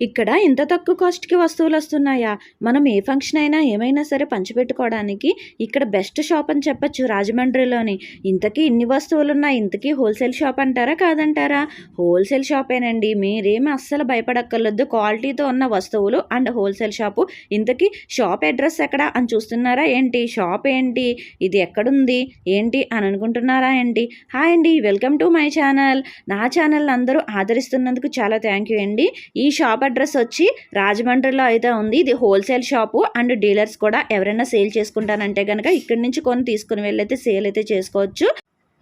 ఇక్కడ ఇంత తక్కువ కాస్ట్‌కి వస్తువులు వస్తున్నాయా? మనం ఏ ఫంక్షన్ అయినా ఏమైనా సరే పంచిపెట్టుకోవడానికి ఇక్కడ బెస్ట్ షాప్ అని చెప్పొచ్చు రాజమండ్రిలోని. ఇంతకీ ఇన్ని వస్తువులు ఉన్నాయి ఇంతకీ హోల్‌సేల్ షాప్ అంటారా? కాదంటారా? హోల్‌సేల్ షాపేనండి. మీరేమి అస్సలు భయపడక్కర్లేదు. క్వాలిటీతో ఉన్న వస్తువులు అండ్ హోల్‌సేల్ షాపు. ఇంతకీ షాప్ అడ్రస్ ఎక్కడ అని చూస్తున్నారా ఏంటి? షాప్ ఏంటి? ఇది ఎక్కడుంది? ఏంటి అని అనుకుంటున్నారా ఏంటి? హాయ్ అండి. Welcome to my channel. నా ఛానల్ అందరూ ఆదరిస్తున్నందుకు చాలా థ్యాంక్ యూ అండి. ఈ షాప్ అడ్రస్ వచ్చి రాజమండ్రిలో అయితే ఉంది. ఇది హోల్‌సేల్ షాపు అండ్ డీలర్స్ కూడా ఎవరైనా సేల్ చేసుకుంటానంటే గనక ఇక్కడి నుంచి కొని తీసుకొని వెళ్ళైతే సేల్ అయితే చేసుకోవచ్చు.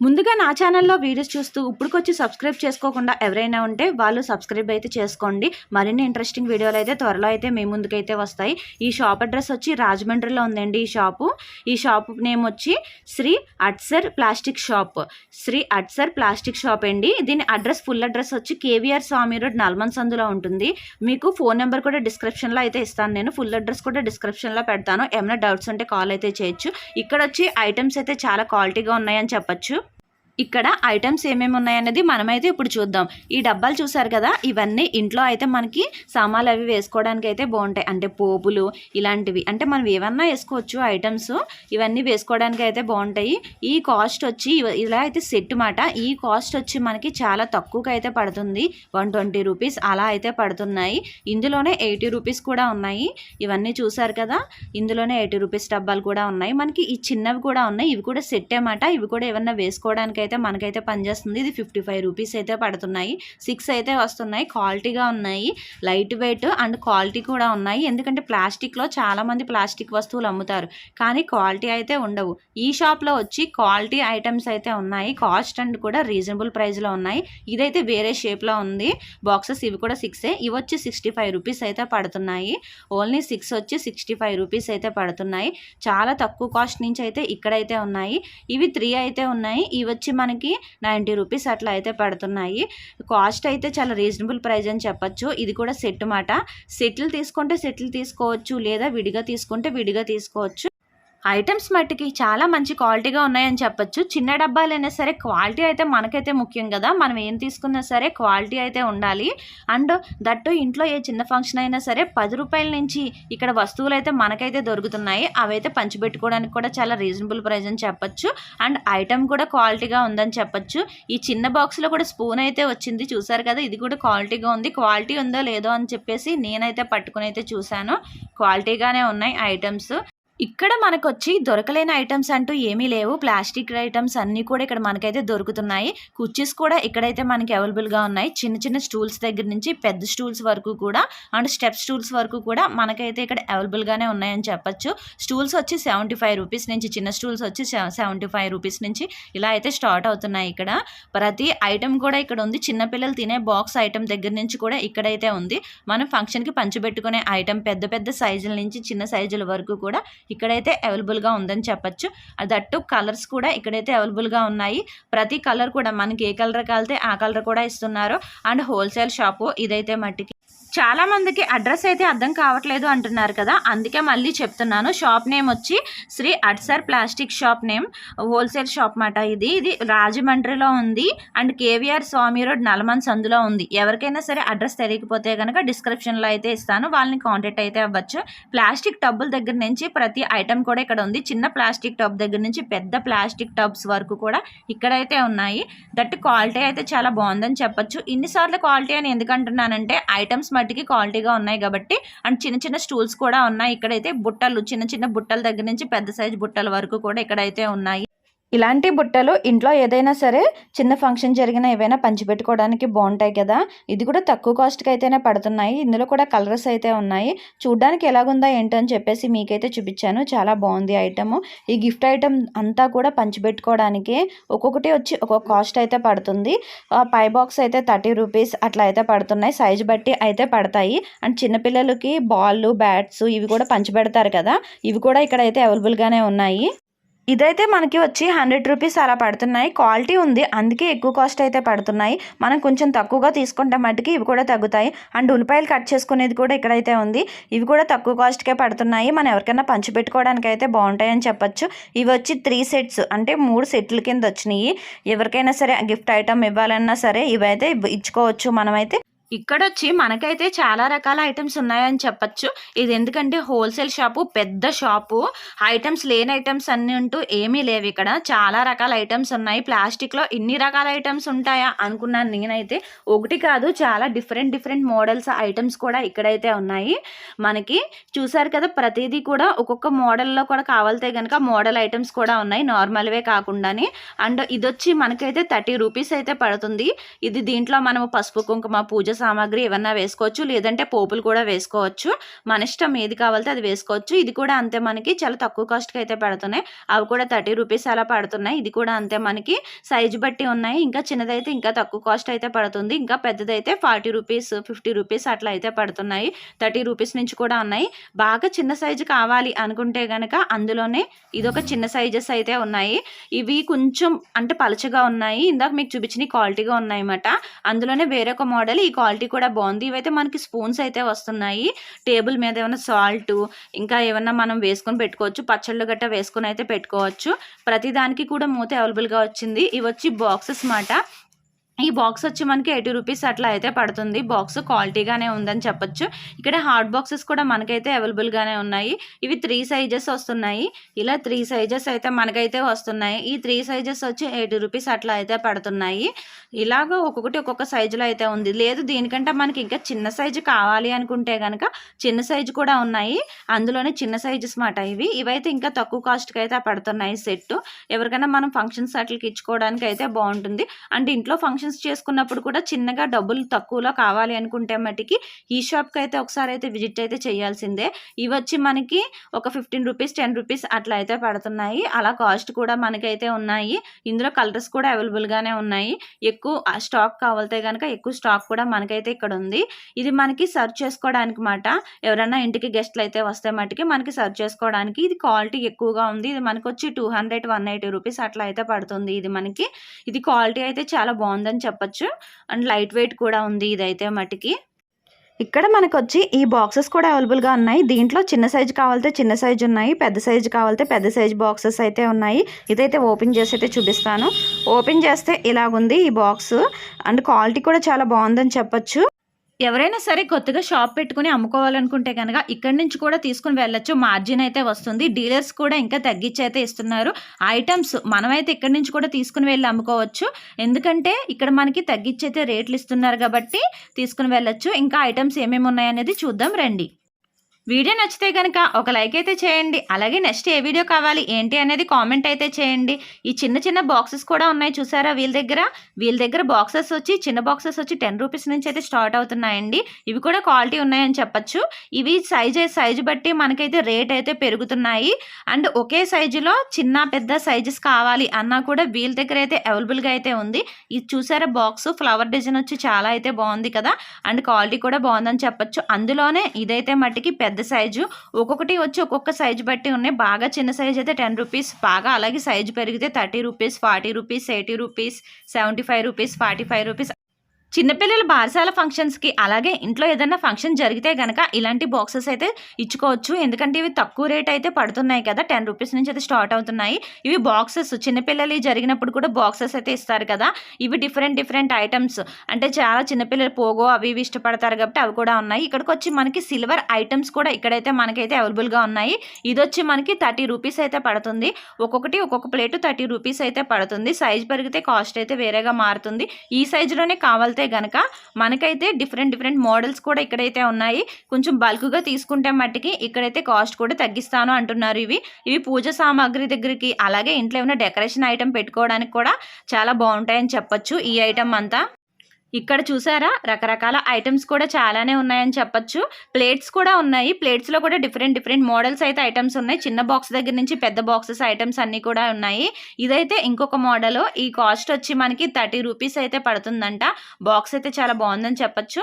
ముందుగా నా ఛానల్‌లో వీడియోస్ చూస్తూ ఇప్పుడుకొచ్చి సబ్స్క్రైబ్ చేసుకోకుండా ఎవరైనా ఉంటే వాళ్ళు సబ్స్క్రైబ్ అయితే చేసుకోండి. మరిన్ని ఇంట్రెస్టింగ్ వీడియోలు అయితే త్వరలో అయితే మీ ముందుకైతే వస్తాయి. ఈ షాప్ అడ్రస్ వచ్చి రాజమండ్రిలో ఉందండి ఈ షాపు. ఈ షాప్ నేమ్ వచ్చి శ్రీ అట్సర్ ప్లాస్టిక్ షాప్. శ్రీ అట్సర్ ప్లాస్టిక్ షాప్ అండి. దీని అడ్రస్ ఫుల్ అడ్రస్ వచ్చి కేవీఆర్ స్వామి రోడ్ నల్మన్ సందులో ఉంటుంది. మీకు ఫోన్ నెంబర్ కూడా డిస్క్రిప్షన్‌లో అయితే ఇస్తాను నేను. ఫుల్ అడ్రస్ కూడా డిస్క్రిప్షన్‌లో పెడతాను. ఏమైనా డౌట్స్ ఉంటే కాల్ అయితే చేయొచ్చు. ఇక్కడ వచ్చి ఐటమ్స్ అయితే చాలా క్వాలిటీగా ఉన్నాయని చెప్పచ్చు ఇక్కడ ఐటమ్స్ ఏమేమి ఉన్నాయనేది మనమైతే ఇప్పుడు చూద్దాం. ఈ డబ్బాలు చూసారు కదా! ఇవన్నీ ఇంట్లో అయితే మనకి సామాన్లు అవి వేసుకోవడానికి అయితే బాగుంటాయి అంటే పోపులు ఇలాంటివి. అంటే మనం ఏవన్నా వేసుకోవచ్చు ఐటమ్స్ ఇవన్నీ వేసుకోవడానికి అయితే బాగుంటాయి ఈ కాస్ట్ వచ్చి ఇలా అయితే సెట్ మాట. ఈ కాస్ట్ వచ్చి మనకి చాలా తక్కువగా అయితే పడుతుంది. 120 రూపీస్ అలా అయితే పడుతున్నాయి. ఇందులోనే 80 రూపీస్ కూడా ఉన్నాయి. ఇవన్నీ చూసారు కదా! ఇందులోనే 80 రూపీస్ డబ్బాలు కూడా ఉన్నాయి. మనకి ఈ చిన్నవి కూడా ఉన్నాయి. ఇవి కూడా సెట్ మాట. ఇవి కూడా ఏమన్నా వేసుకోవడానికి అయితే మనకైతే పనిచేస్తుంది. ఇది 55 రూపీస్ అయితే పడుతున్నాయి. సిక్స్ అయితే వస్తున్నాయి. క్వాలిటీగా ఉన్నాయి. లైట్ వెయిట్ అండ్ క్వాలిటీ కూడా ఉన్నాయి. ఎందుకంటే ప్లాస్టిక్‌లో చాలామంది ప్లాస్టిక్ వస్తువులు అమ్ముతారు. కానీ క్వాలిటీ అయితే ఉండవు. ఈ షాప్‌లో వచ్చి క్వాలిటీ ఐటమ్స్ అయితే ఉన్నాయి. కాస్ట్ అండ్ కూడా రీజనబుల్ ప్రైస్‌లో ఉన్నాయి. ఇదైతే వేరే షేప్‌లో ఉంది. బాక్సెస్ ఇవి కూడా సిక్సే ఇవి వచ్చి 65 రూపీస్ అయితే పడుతున్నాయి. ఓన్లీ సిక్స్ వచ్చి 65 రూపీస్ అయితే పడుతున్నాయి. చాలా తక్కువ కాస్ట్ నుంచి అయితే ఇక్కడైతే ఉన్నాయి. ఇవి త్రీ అయితే ఉన్నాయి. ఇవి వచ్చి మనకి 90 రూపీస్ అట్లా అయితే పడుతున్నాయి. కాస్ట్ అయితే చాలా రీజనబుల్ ప్రైస్ అని చెప్పొచ్చు. ఇది కూడా సెట్ మాట. సెట్లు తీసుకుంటే సెట్లు తీసుకోవచ్చు. లేదా విడిగా తీసుకుంటే విడిగా తీసుకోవచ్చు. ఐటమ్స్ మట్టికి చాలా మంచి క్వాలిటీగా ఉన్నాయని చెప్పొచ్చు. చిన్న డబ్బాలైనా సరే క్వాలిటీ అయితే మనకైతే ముఖ్యం కదా! మనం ఏం తీసుకున్నా సరే క్వాలిటీ అయితే ఉండాలి. అండ్ దట్టు ఇంట్లో ఏ చిన్న ఫంక్షన్ అయినా సరే పది రూపాయల నుంచి ఇక్కడ వస్తువులైతే మనకైతే దొరుకుతున్నాయి. అవైతే పంచిపెట్టుకోవడానికి కూడా చాలా రీజనబుల్ ప్రైస్ అని చెప్పొచ్చు. అండ్ ఐటమ్ కూడా క్వాలిటీగా ఉందని చెప్పొచ్చు. ఈ చిన్న బాక్స్‌లో కూడా స్పూన్ అయితే వచ్చింది. చూసారు కదా! ఇది కూడా క్వాలిటీగా ఉంది. క్వాలిటీ ఉందో లేదో అని చెప్పేసి నేనైతే పట్టుకుని అయితే చూశాను క్వాలిటీగానే ఉన్నాయి ఐటమ్స్ ఇక్కడ మనకొచ్చి దొరకలేని ఐటమ్స్ అంటూ ఏమీ లేవు. ప్లాస్టిక్ ఐటమ్స్ అన్నీ కూడా ఇక్కడ మనకైతే దొరుకుతున్నాయి. కుర్చీస్ కూడా ఇక్కడైతే మనకి అవైలబుల్‌గా ఉన్నాయి. చిన్న చిన్న స్టూల్స్ దగ్గర నుంచి పెద్ద స్టూల్స్ వరకు కూడా అండ్ స్టెప్ స్టూల్స్ వరకు కూడా మనకైతే ఇక్కడ అవైలబుల్‌గానే ఉన్నాయని చెప్పొచ్చు. స్టూల్స్ వచ్చి 75 రూపీస్ నుంచి చిన్న స్టూల్స్ వచ్చి సెవెంటీ ఫైవ్ రూపీస్ నుంచి ఇలా అయితే స్టార్ట్ అవుతున్నాయి ఇక్కడ. ప్రతి ఐటమ్ కూడా ఇక్కడ ఉంది. చిన్న పిల్లలు తినే బాక్స్ ఐటమ్ దగ్గర నుంచి కూడా ఇక్కడైతే ఉంది. మనం ఫంక్షన్‌కి పంచిపెట్టుకునే ఐటమ్ పెద్ద పెద్ద సైజుల నుంచి చిన్న సైజుల వరకు కూడా ఇక్కడైతే అవైలబుల్‌గా ఉందని చెప్పొచ్చు. దట్టు కలర్స్ కూడా ఇక్కడైతే అవైలబుల్‌గా ఉన్నాయి. ప్రతి కలర్ కూడా మనకి ఏ కలర్ కావాలితే ఆ కలర్ కూడా ఇస్తున్నారు. అండ్ హోల్‌సేల్ షాపు ఇదైతే మట్టికి. చాలా మందికి అడ్రస్ అయితే అర్థం కావట్లేదు అంటున్నారు కదా! అందుకే మళ్ళీ చెప్తున్నాను. షాప్ నేమ్ వచ్చి Shri అట్సర్ plastic shop name. Wholesale shop మాట ఇది. ఇది రాజమండ్రిలో ఉంది. అండ్ కేవీఆర్ స్వామి రోడ్ నల్మన్ సందులో ఉంది. ఎవరికైనా సరే అడ్రస్ తెలియకపోతే కనుక డిస్క్రిప్షన్‌లో అయితే ఇస్తాను. వాళ్ళని కాంటాక్ట్ అయితే అవ్వచ్చు. ప్లాస్టిక్ టబ్బుల దగ్గర నుంచి ప్రతి ఐటెం కూడా ఇక్కడ ఉంది. చిన్న ప్లాస్టిక్ టబ్ దగ్గర నుంచి పెద్ద ప్లాస్టిక్ టబ్స్ వరకు కూడా ఇక్కడైతే ఉన్నాయి. దట్ క్వాలిటీ అయితే చాలా బాగుందని చెప్పచ్చు ఇన్ని సార్లు క్వాలిటీ అని ఎందుకంటున్నానంటే ఐటమ్స్ మట్టికి క్వాలిటీగా ఉన్నాయి కాబట్టి అండ్ చిన్న చిన్న స్టూల్స్ కూడా ఉన్నాయి. ఇక్కడైతే బుట్టలు చిన్న చిన్న బుట్టల దగ్గర నుంచి పెద్ద సైజ్ బుట్టల వరకు కూడా ఇక్కడైతే ఉన్నాయి. ఇలాంటి బుట్టలు ఇంట్లో ఏదైనా సరే చిన్న ఫంక్షన్ జరిగినా ఏవైనా పంచిపెట్టుకోవడానికి బాగుంటాయి కదా! ఇది కూడా తక్కువ కాస్ట్‌కి అయితేనే పడుతున్నాయి. ఇందులో కూడా కలర్స్ అయితే ఉన్నాయి. చూడ్డానికి ఎలాగుందా ఏంటో అని చెప్పేసి మీకైతే చూపించాను చాలా బాగుంది ఐటమ్ ఈ గిఫ్ట్ ఐటమ్ అంతా కూడా పంచిపెట్టుకోవడానికి ఒక్కొక్కటి వచ్చి ఒక్కొక్క కాస్ట్ అయితే పడుతుంది. పై బాక్స్ అయితే 30 రూపీస్ అట్లా అయితే పడుతున్నాయి. సైజ్ బట్టి అయితే పడతాయి. అండ్ చిన్నపిల్లలకి పిల్లలకి బ్యాట్స్ ఇవి కూడా పంచిపెడతారు కదా! ఇవి కూడా ఇక్కడైతే అవైలబుల్‌గానే ఉన్నాయి. ఇదైతే మనకి వచ్చి 100 రూపీస్ అలా పడుతున్నాయి. క్వాలిటీ ఉంది. అందుకే ఎక్కువ కాస్ట్ అయితే పడుతున్నాయి. మనం కొంచెం తక్కువగా తీసుకుంటే మట్టికి ఇవి కూడా తగ్గుతాయి. అండ్ ఉల్లిపాయలు కట్ చేసుకునేది కూడా ఇక్కడైతే ఉంది. ఇవి కూడా తక్కువ కాస్ట్‌కే పడుతున్నాయి. మనం ఎవరికైనా పంచిపెట్టుకోవడానికి అయితే బాగుంటాయని చెప్పొచ్చు. ఇవి వచ్చి త్రీ సెట్స్ అంటే మూడు సెట్ల కింద వచ్చినాయి ఎవరికైనా సరే గిఫ్ట్ ఐటమ్ ఇవ్వాలన్నా సరే ఇవైతే ఇచ్చుకోవచ్చు మనమైతే. ఇక్కడొచ్చి మనకైతే చాలా రకాల ఐటమ్స్ ఉన్నాయని చెప్పొచ్చు. ఇది ఎందుకంటే హోల్‌సేల్ షాపు, పెద్ద షాపు. ఐటమ్స్ లేని ఐటమ్స్ అన్నీ అంటూ ఏమీ లేవు ఇక్కడ చాలా రకాల ఐటమ్స్ ఉన్నాయి. ప్లాస్టిక్‌లో ఇన్ని రకాల ఐటమ్స్ ఉంటాయా అనుకున్నాను నేనైతే. ఒకటి కాదు చాలా డిఫరెంట్ డిఫరెంట్ మోడల్స్ ఐటమ్స్ కూడా ఇక్కడైతే ఉన్నాయి. మనకి చూసారు కదా! ప్రతిదీ కూడా ఒక్కొక్క మోడల్‌లో కూడా కావాలితే కనుక మోడల్ ఐటమ్స్ కూడా ఉన్నాయి. నార్మల్‌వే కాకుండాని. అండ్ ఇదొచ్చి మనకైతే థర్టీ రూపీస్ అయితే పడుతుంది. ఇది దీంట్లో మనము పసుపు, కుంకుమ, పూజ సామాగ్రి ఏమన్నా వేసుకోవచ్చు. లేదంటే పోపులు కూడా వేసుకోవచ్చు. మన ఇష్టం ఏది కావాలితే అది వేసుకోవచ్చు. ఇది కూడా అంతే మనకి చాలా తక్కువ కాస్ట్‌కి అయితే పడుతున్నాయి. అవి కూడా థర్టీ రూపీస్ అలా పడుతున్నాయి. ఇది కూడా అంతే మనకి సైజు బట్టి ఉన్నాయి. ఇంకా చిన్నదైతే ఇంకా తక్కువ కాస్ట్ అయితే పడుతుంది. ఇంకా పెద్దదైతే ఫార్టీ రూపీస్ ఫిఫ్టీ రూపీస్ అట్లా అయితే పడుతున్నాయి. థర్టీ రూపీస్ నుంచి కూడా ఉన్నాయి. బాగా చిన్న సైజు కావాలి అనుకుంటే కనుక అందులోనే ఇదొక చిన్న సైజెస్ అయితే ఉన్నాయి. ఇవి కొంచెం అంటే పలచగా ఉన్నాయి. ఇందాక మీకు చూపించిన క్వాలిటీగా ఉన్నాయన్నమాట. అందులోనే వేరొక మోడల్ ఈ క్వాలిటీ క్వాలిటీ కూడా బాగుంది. ఇవైతే మనకి స్పూన్స్ అయితే వస్తున్నాయి. టేబుల్ మీద ఏమైనా సాల్టు ఇంకా ఏమన్నా మనం వేసుకొని పెట్టుకోవచ్చు. పచ్చళ్ళు గట్ట వేసుకొని అయితే పెట్టుకోవచ్చు. ప్రతి దానికి కూడా మూత అవైలబుల్‌గా వచ్చింది. ఇవి వచ్చి బాక్సెస్ మాట. ఈ బాక్స్ వచ్చి మనకి ఎయిటీ రూపీస్ అట్లా అయితే పడుతుంది. బాక్స్ క్వాలిటీగానే ఉందని చెప్పొచ్చు. ఇక్కడ హార్డ్ బాక్సెస్ కూడా మనకైతే అవైలబుల్‌గానే ఉన్నాయి. ఇవి త్రీ సైజెస్ వస్తున్నాయి. ఇలా త్రీ సైజెస్ అయితే మనకైతే వస్తున్నాయి. ఈ త్రీ సైజెస్ వచ్చి ఎయిటీ రూపీస్ అట్లా అయితే పడుతున్నాయి. ఇలాగ ఒక్కొక్కటి ఒక్కొక్క సైజులో అయితే ఉంది. లేదు దీనికంటే మనకి ఇంకా చిన్న సైజు కావాలి అనుకుంటే కనుక చిన్న సైజు కూడా ఉన్నాయి. అందులోనే చిన్న సైజెస్ మాట ఇవి. ఇవైతే ఇంకా తక్కువ కాస్ట్‌కి అయితే పడుతున్నాయి సెట్టు. ఎవరికైనా మనం ఫంక్షన్స్ అట్లకి ఇచ్చుకోవడానికి అయితే బాగుంటుంది. అండ్ ఇంట్లో ఫంక్షన్ ఫంక్షన్స్ చేసుకున్నప్పుడు కూడా చిన్నగా డబ్బులు తక్కువలో కావాలి అనుకుంటే మటుకి ఈ షాప్‌కి అయితే ఒకసారి అయితే విజిట్ అయితే చేయాల్సిందే. ఇవొచ్చి మనకి ఒక ఫిఫ్టీన్ రూపీస్ టెన్ రూపీస్ అట్లా అయితే పడుతున్నాయి. అలా కాస్ట్ కూడా మనకైతే ఉన్నాయి. ఇందులో కలర్స్ కూడా అవైలబుల్‌గానే ఉన్నాయి. ఎక్కువ స్టాక్ కావాలితే కనుక ఎక్కువ స్టాక్ కూడా మనకైతే ఇక్కడ ఉంది. ఇది మనకి సర్వ్ చేసుకోవడానికి మాట. ఎవరైనా ఇంటికి గెస్ట్‌లు అయితే వస్తే మటుకి మనకి సర్వ్ చేసుకోవడానికి ఇది క్వాలిటీ ఎక్కువగా ఉంది. ఇది మనకి వచ్చి two hundred one eighty rupees అట్లా అయితే పడుతుంది ఇది మనకి. ఇది క్వాలిటీ అయితే చాలా బాగుందని చెప్పొచ్చు. అండ్ లైట్ వెయిట్ కూడా ఉంది ఇదైతే మటుకి ఇక్కడ మనకు వచ్చి ఈ బాక్సెస్ కూడా అవైలబుల్‌గా ఉన్నాయి. దీంట్లో చిన్న సైజు కావాలితే చిన్న సైజు ఉన్నాయి. పెద్ద సైజు కావాలితే పెద్ద సైజు బాక్సెస్ అయితే ఉన్నాయి. ఇదైతే ఓపెన్ చేసి అయితే చూపిస్తాను. ఓపెన్ చేస్తే ఇలాగుంది ఈ బాక్సు. అండ్ క్వాలిటీ కూడా చాలా బాగుందని చెప్పొచ్చు. ఎవరైనా సరే కొత్తగా షాప్ పెట్టుకుని అమ్ముకోవాలనుకుంటే కనుక ఇక్కడి నుంచి కూడా తీసుకుని వెళ్ళొచ్చు. మార్జిన్ అయితే వస్తుంది. డీలర్స్ కూడా ఇంకా తగ్గించి అయితే ఇస్తున్నారు. ఐటమ్స్ మనమైతే ఇక్కడి నుంచి కూడా తీసుకుని వెళ్ళి అమ్ముకోవచ్చు. ఎందుకంటే ఇక్కడ మనకి తగ్గించి అయితే రేట్లు ఇస్తున్నారు కాబట్టి తీసుకుని వెళ్ళొచ్చు. ఇంకా ఐటమ్స్ ఏమేమి ఉన్నాయనేది చూద్దాం రండి. వీడియో నచ్చితే కనుక ఒక లైక్ అయితే చేయండి. అలాగే నెక్స్ట్ ఏ వీడియో కావాలి ఏంటి అనేది కామెంట్ అయితే చేయండి. ఈ చిన్న చిన్న బాక్సెస్ కూడా ఉన్నాయి చూసారా వీళ్ళ దగ్గర. వీళ్ళ దగ్గర బాక్సెస్ వచ్చి చిన్న బాక్సెస్ వచ్చి టెన్ రూపీస్ నుంచి అయితే స్టార్ట్ అవుతున్నాయండి. ఇవి కూడా క్వాలిటీ ఉన్నాయని చెప్పచ్చు ఇవి సైజ్ సైజు బట్టి మనకైతే రేట్ అయితే పెరుగుతున్నాయి. అండ్ ఒకే సైజులో చిన్న పెద్ద సైజెస్ కావాలి అన్నా కూడా వీళ్ళ దగ్గర అయితే అవైలబుల్‌గా అయితే ఉంది. ఇది చూసారా బాక్స్ ఫ్లవర్ డిజైన్ వచ్చి చాలా అయితే బాగుంది కదా! అండ్ క్వాలిటీ కూడా బాగుందని చెప్పొచ్చు. అందులోనే ఇదైతే మట్టికి పెద్ద పెద్ద సైజు ఒక్కొక్కటి వచ్చి ఒక్కొక్క సైజు బట్టి ఉన్నాయి. బాగా చిన్న సైజ్ అయితే టెన్ రూపీస్ బాగా అలాగే సైజు పెరిగితే thirty rupees forty rupees eighty rupees seventy five rupees forty five rupees చిన్నపిల్లల బారసాల ఫంక్షన్స్‌కి అలాగే ఇంట్లో ఏదైనా ఫంక్షన్ జరిగితే గనక ఇలాంటి బాక్సెస్ అయితే ఇచ్చుకోవచ్చు. ఎందుకంటే ఇవి తక్కువ రేట్ అయితే పడుతున్నాయి కదా! టెన్ రూపీస్ నుంచి అయితే స్టార్ట్ అవుతున్నాయి. ఇవి బాక్సెస్ చిన్నపిల్లలు జరిగినప్పుడు కూడా బాక్సెస్ అయితే ఇస్తారు కదా! ఇవి డిఫరెంట్ డిఫరెంట్ ఐటమ్స్ అంటే చాలా చిన్నపిల్లలు పోగో అవి ఇవి ఇష్టపడతారు కాబట్టి అవి కూడా ఉన్నాయి. ఇక్కడికి వచ్చి మనకి సిల్వర్ ఐటమ్స్ కూడా ఇక్కడైతే మనకైతే అవైలబుల్‌గా ఉన్నాయి. ఇది వచ్చి మనకి థర్టీ రూపీస్ అయితే పడుతుంది. ఒక్కొక్కటి ఒక్కొక్క ప్లేటు థర్టీ రూపీస్ అయితే పడుతుంది. సైజ్ పెరిగితే కాస్ట్ అయితే వేరేగా మారుతుంది. ఈ సైజులోనే చూస్తే గనక మనకైతే డిఫరెంట్ డిఫరెంట్ మోడల్స్ కూడా ఇక్కడైతే ఉన్నాయి. కొంచెం బల్క్‌గా తీసుకుంటే మట్టికి ఇక్కడైతే కాస్ట్ కూడా తగ్గిస్తాను అంటున్నారు ఇవి. ఇవి పూజ సామాగ్రి దగ్గరికి అలాగే ఇంట్లో ఏమైనా డెకరేషన్ ఐటమ్ పెట్టుకోవడానికి కూడా చాలా బాగుంటాయని చెప్పొచ్చు ఈ ఐటెం అంతా. ఇక్కడ చూసారా రకరకాల ఐటమ్స్ కూడా చాలానే ఉన్నాయని చెప్పొచ్చు. ప్లేట్స్ కూడా ఉన్నాయి. ప్లేట్స్‌లో కూడా డిఫరెంట్ డిఫరెంట్ మోడల్స్ అయితే ఐటమ్స్ ఉన్నాయి. చిన్న బాక్స్ దగ్గర నుంచి పెద్ద బాక్సెస్ ఐటమ్స్ అన్నీ కూడా ఉన్నాయి. ఇదైతే ఇంకొక మోడల్ ఈ కాస్ట్ వచ్చి మనకి థర్టీ రూపీస్ అయితే పడుతుందంట. బాక్స్ అయితే చాలా బాగుందని చెప్పొచ్చు.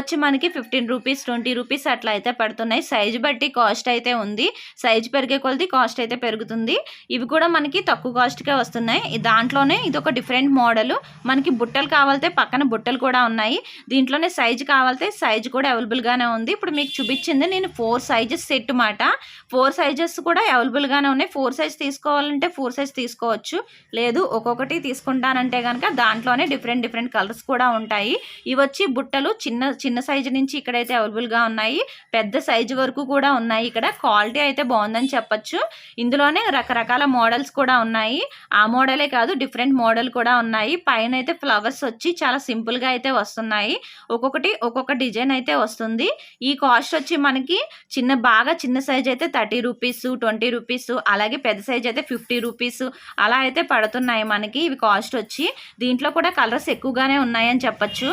వచ్చి మనకి ఫిఫ్టీన్ రూపీస్ ట్వంటీ రూపీస్ అట్లా అయితే పడుతున్నాయి. సైజు బట్టి కాస్ట్ అయితే ఉంది. సైజు పెరిగే కొలది కాస్ట్ అయితే పెరుగుతుంది. ఇవి కూడా మనకి తక్కువ కాస్ట్‌కే వస్తున్నాయి. దాంట్లోనే ఇదొక డిఫరెంట్ మోడల్ మనకి బుట్టలు కావాలితే పక్కన బుట్ట బుట్టలు కూడా ఉన్నాయి. దీంట్లోనే సైజు కావాలంటే సైజు కూడా అవైలబుల్గానే ఉంది. ఇప్పుడు మీకు చూపించింది నేను ఫోర్ సైజెస్ సెట్ మాట. ఫోర్ సైజెస్ కూడా అవైలబుల్గానే ఉన్నాయి. ఫోర్ సైజ్ తీసుకోవాలంటే ఫోర్ సైజ్ తీసుకోవచ్చు. లేదు ఒక్కొక్కటి తీసుకుంటానంటే కనుక దాంట్లోనే డిఫరెంట్ డిఫరెంట్ కలర్స్ కూడా ఉంటాయి. ఇవి వచ్చి బుట్టలు చిన్న చిన్న సైజు నుంచి ఇక్కడైతే అవైలబుల్గా ఉన్నాయి. పెద్ద సైజు వరకు కూడా ఉన్నాయి ఇక్కడ. క్వాలిటీ అయితే బాగుందని చెప్పొచ్చు. ఇందులోనే రకరకాల మోడల్స్ కూడా ఉన్నాయి. ఆ మోడలే కాదు డిఫరెంట్ మోడల్ కూడా ఉన్నాయి. పైన అయితే ఫ్లవర్స్ వచ్చి చాలా సింపుల్ సింపుల్గా అయితే వస్తున్నాయి. ఒక్కొక్కటి ఒక్కొక్క డిజైన్ అయితే వస్తుంది. ఈ కాస్ట్ వచ్చి మనకి చిన్న బాగా చిన్న సైజ్ అయితే థర్టీ రూపీస్ ట్వంటీ రూపీస్ అలాగే పెద్ద సైజ్ అయితే ఫిఫ్టీ రూపీస్ అలా అయితే పడుతున్నాయి మనకి ఇవి కాస్ట్ వచ్చి. దీంట్లో కూడా కలర్స్ ఎక్కువగానే ఉన్నాయని చెప్పొచ్చు.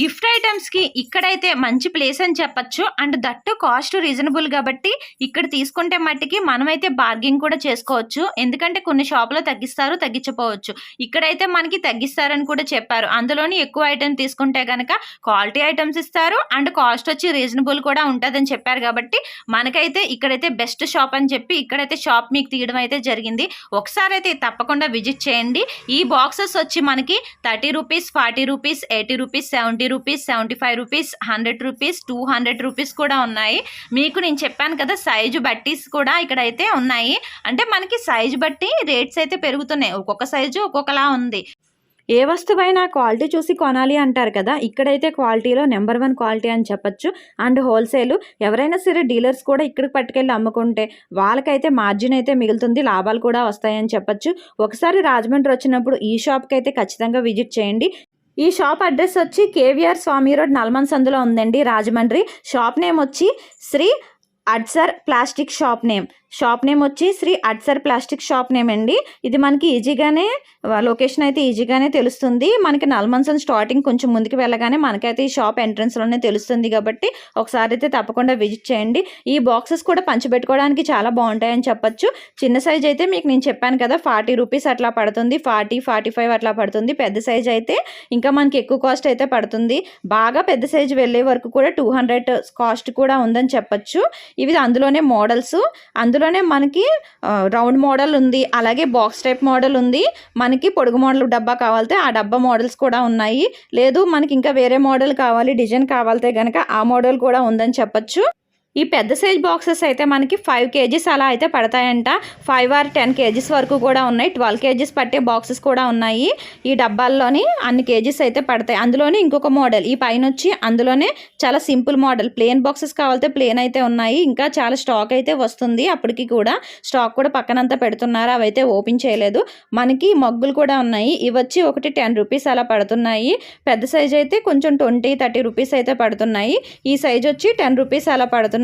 గిఫ్ట్ ఐటమ్స్కి ఇక్కడైతే మంచి ప్లేస్ అని చెప్పచ్చు. అండ్ దట్టు కాస్ట్ రీజనబుల్ కాబట్టి ఇక్కడ తీసుకుంటే మట్టికి మనమైతే బార్గింగ్ కూడా చేసుకోవచ్చు. ఎందుకంటే కొన్ని షాపులో తగ్గిస్తారు తగ్గించపోవచ్చు ఇక్కడైతే మనకి తగ్గిస్తారని కూడా చెప్పారు. అందులోని ఎక్కువ ఐటమ్ తీసుకుంటే కనుక క్వాలిటీ ఐటమ్స్ ఇస్తారు. అండ్ కాస్ట్ వచ్చి రీజనబుల్ కూడా ఉంటుందని చెప్పారు కాబట్టి మనకైతే ఇక్కడైతే బెస్ట్ షాప్ అని చెప్పి ఇక్కడైతే షాప్ మీకు తీయడం అయితే జరిగింది. ఒకసారి అయితే తప్పకుండా విజిట్ చేయండి. ఈ బాక్సెస్ వచ్చి మనకి thirty rupees forty rupees eighty rupees seventy rupees seventy five rupees hundred rupees two hundred rupees కూడా ఉన్నాయి. మీకు నేను చెప్పాను కదా సైజు బట్టీస్ కూడా ఇక్కడైతే ఉన్నాయి. అంటే మనకి సైజు బట్టి రేట్స్ అయితే పెరుగుతున్నాయి. ఒక్కొక్క సైజు ఒక్కొక్కలా ఉంది. ఏ వస్తువైనా క్వాలిటీ చూసి కొనాలి అంటారు కదా ఇక్కడైతే క్వాలిటీలో నెంబర్ వన్ క్వాలిటీ అని చెప్పొచ్చు. అండ్ హోల్సేల్ ఎవరైనా సరే డీలర్స్ కూడా ఇక్కడికి పట్టుకెళ్ళి అమ్ముకుంటే వాళ్ళకైతే మార్జిన్ అయితే మిగులుతుంది లాభాలు కూడా వస్తాయని చెప్పొచ్చు. ఒకసారి రాజమండ్రి వచ్చినప్పుడు ఈ షాప్కి అయితే ఖచ్చితంగా విజిట్ చేయండి. ఈ షాప్ అడ్రస్ వచ్చి కేవీఆర్ స్వామి రోడ్ నల్మన్ సందులో ఉందండి రాజమండ్రి. షాప్ నేమ్ వచ్చి Shri అడ్సర్ plastic shop name. Shop name వచ్చి శ్రీ అడ్సర్ ప్లాస్టిక్ షాప్ నేమ్ అండి. ఇది మనకి ఈజీగానే లొకేషన్ అయితే ఈజీగానే తెలుస్తుంది. మనకి నల్మన్సన్ స్టార్టింగ్ కొంచెం ముందుకు వెళ్ళగానే మనకైతే ఈ షాప్ ఎంట్రన్స్లోనే తెలుస్తుంది కాబట్టి ఒకసారి అయితే తప్పకుండా విజిట్ చేయండి. ఈ బాక్సెస్ కూడా పంచిపెట్టుకోవడానికి చాలా బాగుంటాయని చెప్పొచ్చు. చిన్న సైజ్ అయితే మీకు నేను చెప్పాను కదా ఫార్టీ రూపీస్ అట్లా పడుతుంది ఫార్టీ ఫార్టీ ఫైవ్ అట్లా పడుతుంది. పెద్ద సైజ్ అయితే ఇంకా మనకి ఎక్కువ కాస్ట్ అయితే పడుతుంది. బాగా పెద్ద సైజ్ వెళ్ళే వరకు కూడా టూ హండ్రెడ్ కాస్ట్ కూడా ఉందని చెప్పొచ్చు. ఇవి అందులోనే మోడల్స్ అందులో ఇందులోనే మనకి రౌండ్ మోడల్ ఉంది. అలాగే బాక్స్ టైప్ మోడల్ ఉంది. మనకి పొడుగు మోడల్ డబ్బా కావాలితే ఆ డబ్బా మోడల్స్ కూడా ఉన్నాయి. లేదు మనకి ఇంకా వేరే మోడల్ కావాలి డిజైన్ కావాలితే కనుక ఆ మోడల్ కూడా ఉందని చెప్పొచ్చు. ఈ పెద్ద సైజ్ బాక్సెస్ అయితే మనకి ఫైవ్ కేజీస్ అలా అయితే పడతాయంట. ఫైవ్ ఆర్ టెన్ కేజీస్ వరకు కూడా ఉన్నాయి. ట్వెల్వ్ కేజీస్ పట్టే బాక్సెస్ కూడా ఉన్నాయి. ఈ డబ్బాల్లోని అన్ని కేజీస్ అయితే పడతాయి. అందులోనే ఇంకొక మోడల్ ఈ పైన వచ్చి అందులోనే చాలా సింపుల్ మోడల్ ప్లేన్ బాక్సెస్ కావాలితే ప్లేన్ అయితే ఉన్నాయి. ఇంకా చాలా స్టాక్ అయితే వస్తుంది. అప్పటికి కూడా స్టాక్ కూడా పక్కనంతా పెడుతున్నారు. అవి అయితే ఓపెన్ చేయలేదు. మనకి మగ్గులు కూడా ఉన్నాయి. ఇవి వచ్చి ఒకటి టెన్ రూపీస్ అలా పడుతున్నాయి. పెద్ద సైజ్ అయితే కొంచెం ట్వంటీ థర్టీ రూపీస్ అయితే పడుతున్నాయి. ఈ సైజ్ వచ్చి టెన్ రూపీస్ అలా పడుతున్నాయి.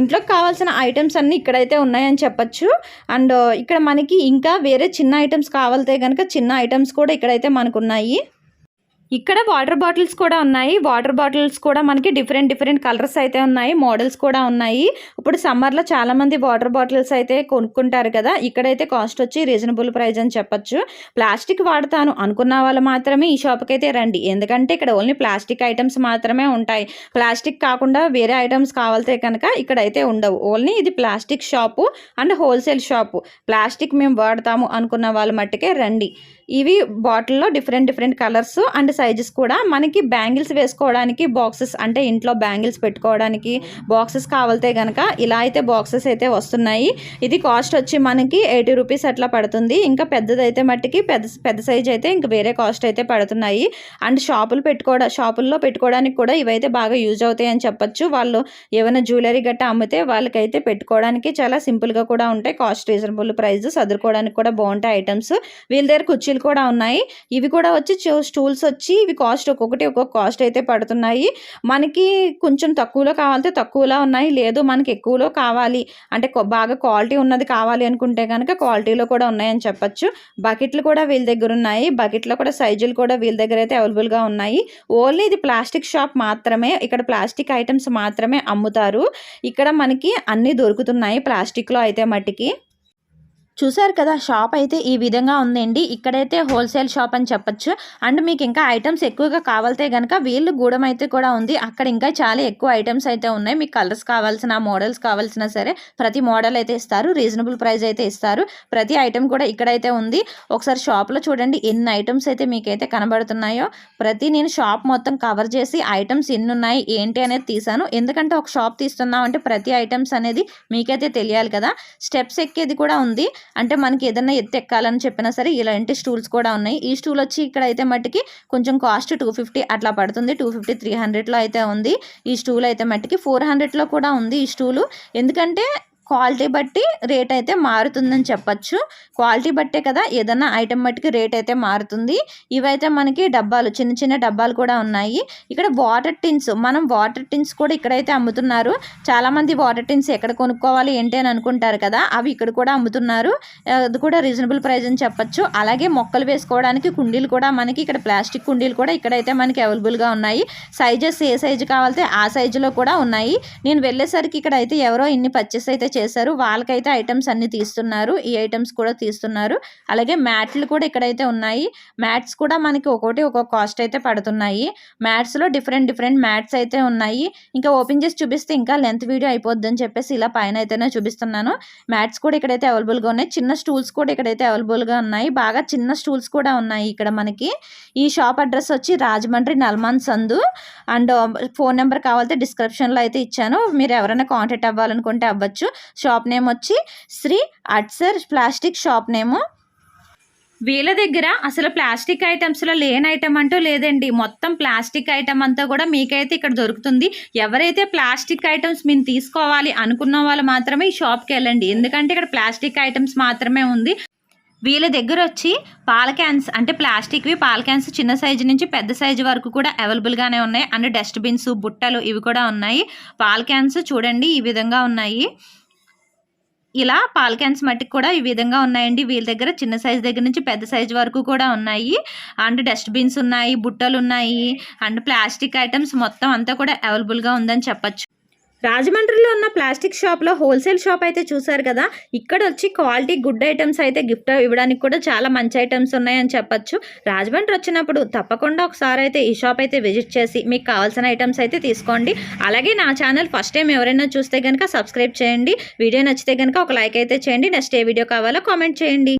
ఇంట్లోకి కావాల్సిన ఐటమ్స్ అన్నీ ఇక్కడైతే ఉన్నాయని చెప్పొచ్చు. అండ్ ఇక్కడ మనకి ఇంకా వేరే చిన్న ఐటమ్స్ కావాలితే కనుక చిన్న ఐటమ్స్ కూడా ఇక్కడైతే మనకు ఉన్నాయి ఇక్కడ వాటర్ బాటిల్స్ కూడా ఉన్నాయి. వాటర్ బాటిల్స్ కూడా మనకి డిఫరెంట్ డిఫరెంట్ కలర్స్ అయితే ఉన్నాయి. మోడల్స్ కూడా ఉన్నాయి. ఇప్పుడు సమ్మర్లో చాలామంది వాటర్ బాటిల్స్ అయితే కొనుక్కుంటారు కదా. ఇక్కడైతే కాస్ట్ వచ్చి రీజనబుల్ ప్రైస్ అని చెప్పొచ్చు. ప్లాస్టిక్ వాడతాను అనుకున్న వాళ్ళు మాత్రమే ఈ షాప్కి అయితే రండి. ఎందుకంటే ఇక్కడ ఓన్లీ ప్లాస్టిక్ ఐటమ్స్ మాత్రమే ఉంటాయి. ప్లాస్టిక్ కాకుండా వేరే ఐటమ్స్ కావాలితే కనుక ఇక్కడైతే ఉండవు. ఓన్లీ ఇది plastic shop and wholesale shop. Plastic మేము వాడతాము అనుకున్న వాళ్ళ మట్టుకే రండి. ఇవి బాటిల్లో different different colours and sizes కూడా మనకి బ్యాంగిల్స్ వేసుకోవడానికి బాక్సెస్ అంటే ఇంట్లో బ్యాంగిల్స్ పెట్టుకోవడానికి బాక్సెస్ కావాలితే కనుక ఇలా అయితే బాక్సెస్ అయితే వస్తున్నాయి. ఇది కాస్ట్ వచ్చి మనకి ఎయిటీ రూపీస్ అట్లా పడుతుంది. ఇంకా పెద్దదైతే మట్టికి పెద్ద పెద్ద సైజ్ అయితే ఇంకా వేరే కాస్ట్ అయితే పడుతున్నాయి. అండ్ షాపులు పెట్టుకోవడం షాపుల్లో పెట్టుకోవడానికి కూడా ఇవైతే బాగా యూజ్ అవుతాయి అని చెప్పొచ్చు. వాళ్ళు ఏమైనా జ్యువెలరీ గట్టా అమ్మితే వాళ్ళకైతే పెట్టుకోవడానికి చాలా సింపుల్గా కూడా ఉంటాయి. కాస్ట్ రీజనబుల్ ప్రైస్ సదురుకోవడానికి కూడా బాగుంటాయి ఐటమ్స్. వీళ్ళ దగ్గర కుర్చీలు కూడా ఉన్నాయి. ఇవి కూడా వచ్చి స్టూల్స్ వచ్చి ఇవి కాస్ట్ ఒక్కొక్కటి ఒక్కొక్క కాస్ట్ అయితే పడుతున్నాయి. మనకి కొంచెం తక్కువలో కావాలంటే తక్కువలో ఉన్నాయి. లేదు మనకి ఎక్కువలో కావాలి. అంటే బాగా క్వాలిటీ ఉన్నది కావాలి అనుకుంటే కనుక క్వాలిటీలో కూడా ఉన్నాయని చెప్పొచ్చు. బకెట్లు కూడా వీళ్ళ దగ్గర ఉన్నాయి. బకెట్లో కూడా సైజులు కూడా వీళ్ళ దగ్గర అయితే అవైలబుల్గా ఉన్నాయి. ఓన్లీ ఇది ప్లాస్టిక్ షాప్ మాత్రమే ఇక్కడ ప్లాస్టిక్ ఐటమ్స్ మాత్రమే అమ్ముతారు. ఇక్కడ మనకి అన్నీ దొరుకుతున్నాయి ప్లాస్టిక్లో అయితే మట్టికి. చూసారు కదా షాప్ అయితే ఈ విధంగా ఉందండి. ఇక్కడైతే హోల్సేల్ షాప్ అని చెప్పొచ్చు. అండ్ మీకు ఇంకా ఐటమ్స్ ఎక్కువగా కావాలితే కనుక వీళ్ళు గూడెం అయితే కూడా ఉంది. అక్కడ ఇంకా చాలా ఎక్కువ ఐటమ్స్ అయితే ఉన్నాయి. మీకు కలర్స్ కావాల్సిన మోడల్స్ కావాల్సిన సరే ప్రతి మోడల్ అయితే ఇస్తారు. రీజనబుల్ ప్రైస్ అయితే ఇస్తారు. ప్రతి ఐటమ్ కూడా ఇక్కడైతే ఉంది. ఒకసారి షాప్లో చూడండి ఎన్ని ఐటమ్స్ అయితే మీకైతే కనబడుతున్నాయో. ప్రతి నేను షాప్ మొత్తం కవర్ చేసి ఐటమ్స్ ఎన్ని ఉన్నాయి ఏంటి అనేది తీసాను ఎందుకంటే ఒక షాప్ తీస్తున్నాం అంటే ప్రతి ఐటమ్స్ అనేది మీకైతే తెలియాలి కదా. స్టెప్స్ ఎక్కేది కూడా ఉంది. అంటే మనకి ఏదైనా ఎత్తు ఎక్కాలని చెప్పినా సరే ఇలాంటి స్టూల్స్ కూడా ఉన్నాయి. ఈ స్టూల్ వచ్చి ఇక్కడ అయితే మట్టికి కొంచెం కాస్ట్ టూ ఫిఫ్టీ అట్లా పడుతుంది. టూ ఫిఫ్టీ త్రీ హండ్రెడ్లో అయితే ఉంది. ఈ స్టూల్ అయితే మట్టికి ఫోర్ హండ్రెడ్లో కూడా ఉంది ఈ స్టూలు. ఎందుకంటే క్వాలిటీ బట్టి రేట్ అయితే మారుతుందని చెప్పచ్చు. క్వాలిటీ బట్టే కదా ఏదైనా ఐటెం బట్టికి రేట్ అయితే మారుతుంది. ఇవైతే మనకి డబ్బాలు చిన్న చిన్న డబ్బాలు కూడా ఉన్నాయి. ఇక్కడ వాటర్ టిన్స్ మనం వాటర్ టిన్స్ కూడా ఇక్కడైతే అమ్ముతున్నారు. చాలామంది వాటర్ టిన్స్ ఎక్కడ కొనుక్కోవాలి ఏంటి అని అనుకుంటారు కదా అవి ఇక్కడ కూడా అమ్ముతున్నారు. అది కూడా రీజనబుల్ ప్రైస్ అని చెప్పొచ్చు. అలాగే మొక్కలు వేసుకోవడానికి కుండీలు కూడా మనకి ఇక్కడ ప్లాస్టిక్ కుండీలు కూడా ఇక్కడైతే మనకి అవైలబుల్గా ఉన్నాయి. సైజెస్ ఏ సైజు కావాలితే ఆ సైజులో కూడా ఉన్నాయి. నేను వెళ్ళేసరికి ఇక్కడ అయితే ఎవరో ఇన్ని పర్చేస్ అయితే చేశారు. వాళ్ళకైతే ఐటమ్స్ అన్ని తీస్తున్నారు. ఈ ఐటమ్స్ కూడా తీస్తున్నారు. అలాగే మ్యాట్లు కూడా ఇక్కడైతే ఉన్నాయి. మ్యాట్స్ కూడా మనకి ఒక్కొక్కటి ఒక్కొక్క కాస్ట్ అయితే పడుతున్నాయి. మ్యాట్స్లో డిఫరెంట్ డిఫరెంట్ మ్యాట్స్ అయితే ఉన్నాయి. ఇంకా ఓపెన్ చేసి చూపిస్తే ఇంకా లెంత్ వీడియో అయిపోద్దని చెప్పేసి ఇలా పైన అయితేనే చూపిస్తున్నాను. మ్యాట్స్ కూడా ఇక్కడైతే అవైలబుల్గా ఉన్నాయి. చిన్న స్టూల్స్ కూడా ఇక్కడైతే అవైలబుల్గా ఉన్నాయి. బాగా చిన్న స్టూల్స్ కూడా ఉన్నాయి ఇక్కడ మనకి. ఈ షాప్ అడ్రస్ వచ్చి రాజమండ్రి నల్మాన్ సందు. అండ్ ఫోన్ నెంబర్ కావాలంటే డిస్క్రిప్షన్లో అయితే ఇచ్చాను. మీరు ఎవరైనా కాంటాక్ట్ అవ్వాలనుకుంటే అవ్వచ్చు. షాప్ నేమ్ వచ్చి శ్రీ అట్సర్ ప్లాస్టిక్ షాప్ నేము. వీళ్ళ దగ్గర అసలు ప్లాస్టిక్ ఐటమ్స్లో లేని ఐటమ్ అంటూ లేదండి. మొత్తం ప్లాస్టిక్ ఐటమ్ అంతా కూడా మీకైతే ఇక్కడ దొరుకుతుంది. ఎవరైతే ప్లాస్టిక్ ఐటమ్స్ మేము తీసుకోవాలి అనుకున్న వాళ్ళు మాత్రమే ఈ షాప్కి వెళ్ళండి. ఎందుకంటే ఇక్కడ ప్లాస్టిక్ ఐటమ్స్ మాత్రమే ఉంది. వీళ్ళ దగ్గర వచ్చి పాల క్యాన్స్ అంటే ప్లాస్టిక్వి పాల క్యాన్స్ చిన్న సైజు నుంచి పెద్ద సైజు వరకు కూడా అవైలబుల్గానే ఉన్నాయి. అండ్ డస్ట్బిన్స్ బుట్టలు ఇవి కూడా ఉన్నాయి. పాల క్యాన్స్ చూడండి ఈ విధంగా ఉన్నాయి. ఇలా పాల క్యాన్స్ మట్టికి కూడా ఈ విధంగా ఉన్నాయండి. వీళ్ళ దగ్గర చిన్న సైజు దగ్గర నుంచి పెద్ద సైజు వరకు కూడా ఉన్నాయి. అండ్ డస్ట్బిన్స్ ఉన్నాయి బుట్టలు ఉన్నాయి. అండ్ ప్లాస్టిక్ ఐటమ్స్ మొత్తం అంతా కూడా అవైలబుల్గా ఉందని చెప్పచ్చు. రాజమండ్రిలో ఉన్న ప్లాస్టిక్ షాప్లో హోల్సేల్ షాప్ అయితే చూసారు కదా ఇక్కడ వచ్చి క్వాలిటీ గుడ్ ఐటమ్స్ అయితే గిఫ్ట్ ఇవ్వడానికి కూడా చాలా మంచి ఐటమ్స్ ఉన్నాయని చెప్పొచ్చు. రాజమండ్రి వచ్చినప్పుడు తప్పకుండా ఒకసారి అయితే ఈ షాప్ అయితే విజిట్ చేసి మీకు కావాల్సిన ఐటమ్స్ అయితే తీసుకోండి. అలాగే నా ఛానల్ ఫస్ట్ టైం ఎవరైనా చూస్తే కనుక సబ్స్క్రైబ్ చేయండి. వీడియో నచ్చితే కనుక ఒక లైక్ అయితే చేయండి. నెక్స్ట్ ఏ వీడియో కావాలో కామెంట్ చేయండి.